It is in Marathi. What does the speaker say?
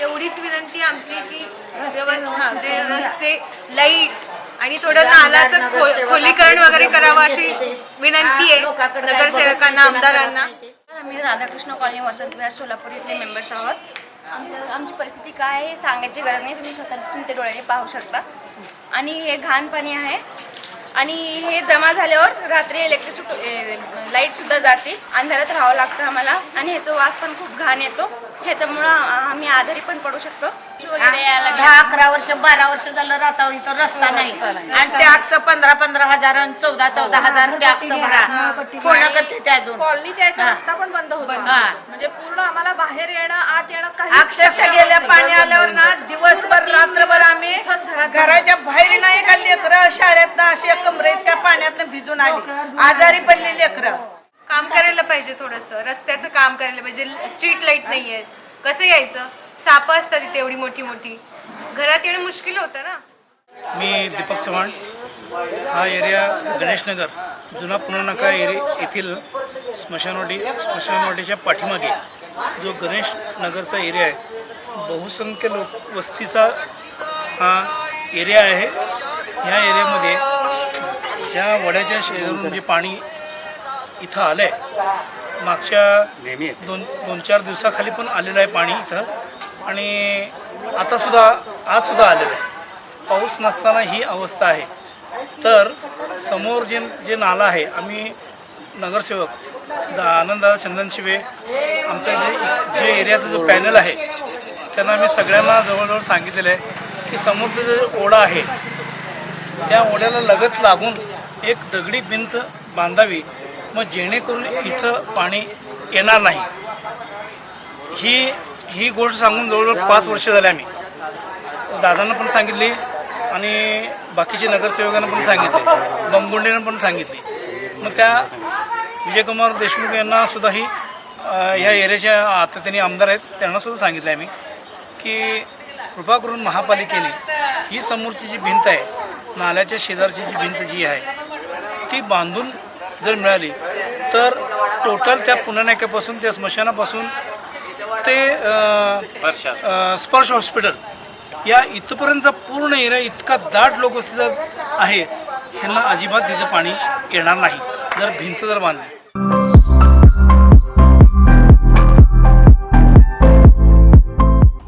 एवढीच विनंती आमची की व्यवस्था म्हणजे रस्ते लाइट आणि थोडं नालाचं खोलीकरण वगैरे करावं अशी विनंती आहे नगरसेवकांना आमदारांना. मी राधाकृष्ण कॉलनी वसंत विहार सोलापूर इथले मेंबर्स आहोत. आमच्या आमची परिस्थिती काय आहे हे सांगायची गरज नाही. तुम्ही स्वतः तुमच्या डोळ्याने पाहू शकता. आणि हे घाण पाणी आहे. आणि हे जमा झाल्यावर रात्री इलेक्ट्रिक लाईटसुद्धा जाते. अंधारात राहावं लागतं आम्हाला. आणि ह्याचा वास पण खूप घाण येतो. ह्याच्यामुळं आम्ही आजारी पण पडू शकतो. दहा अकरा वर्ष बारा वर्ष झालं राहता इथं रस्ता नाही. आणि टॅक्स पंधरा पंधरा हजार आणि चौदा चौदा हजार टॅक्स भरा. फोन करते ते अजून. कॉलनी त्याचा हा. रस्ता पण बंद होता. हा. म्हणजे पूर्ण आम्हाला बाहेर येणं आत येणं काही अक्षरशः गेल्या पाणी आल्यावर ना दिवसभर रात्रभर आम्ही घराच्या बाहेर नाही का लेकरं? शाळेत असे कमरे इतक्या पाण्यात भिजून आली. आजारी पडली लेकरं. काम करायला पाहिजे थोडंसं. रस्त्याचं काम करायला पाहिजे. स्ट्रीट लाइट नाही आहेत. कसं यायचं? सापं असतात तिथे एवढी मोठी मोठी. घरात येणं मुश्किल होतं ना? मी दीपक चव्हाण. हा एरिया गणेशनगर. जुना पुणेनाका एरिया येथील स्मशानवाडी स्मशानवाडीच्या पाठीमागे जो गणेश नगरचा एरिया आहे. बहुसंख्य लोक वस्तीचा हा एरिया आहे. ह्या एरियामध्ये ज्या वड्याच्या शेजारून जे पाणी इथं आलं आहे मागच्या दोन दोन चार दिवसाखाली पण आलेलं आहे पाणी इथं. आणि आतासुद्धा आजसुद्धा आलेलं आहे. पाऊस नसताना ही अवस्था आहे. तर समोर जे जे नाला आहे आम्ही नगरसेवक दा आनंददादा चंदन शिवे आमच्या जे जे एरियाचं जो पॅनल आहे त्यांना आम्ही सगळ्यांना जवळजवळ सांगितलेलं आहे. की समोरचं जे ओढा आहे त्या ओढ्याला लगत लागून एक दगडी भिंत बांधावी मग जेणेकरून इथं पाणी येणार नाही. ही ही गोष्ट सांगून जवळजवळ पाच वर्ष झाले आम्ही. दादांना पण सांगितली आणि बाकीचे नगरसेवकांना पण सांगितले बंबुंडेनं पण सांगितली. मग त्या विजयकुमार देशमुख यांना सुद्धा ही ह्या एरियाच्या आता त्यांनी आमदार आहेत त्यांना सुद्धा सांगितलं आहे आम्ही की कृपा करून महापालिकेने ही समोरची जी भिंत आहे नाल्याच्या शेजारची जी भिंत जी आहे ती बांधून जर मिळाली तर टोटल त्या पुण्यानाक्यापासून त्या स्मशानापासून ते अ, स्पर्श. हॉस्पिटल या इथपर्यंतचा पूर्ण एरिया इतका दाट लोकवस्तीचा आहे ह्यांना अजिबात तिथं पाणी येणार नाही जर भिंत जर बांधली.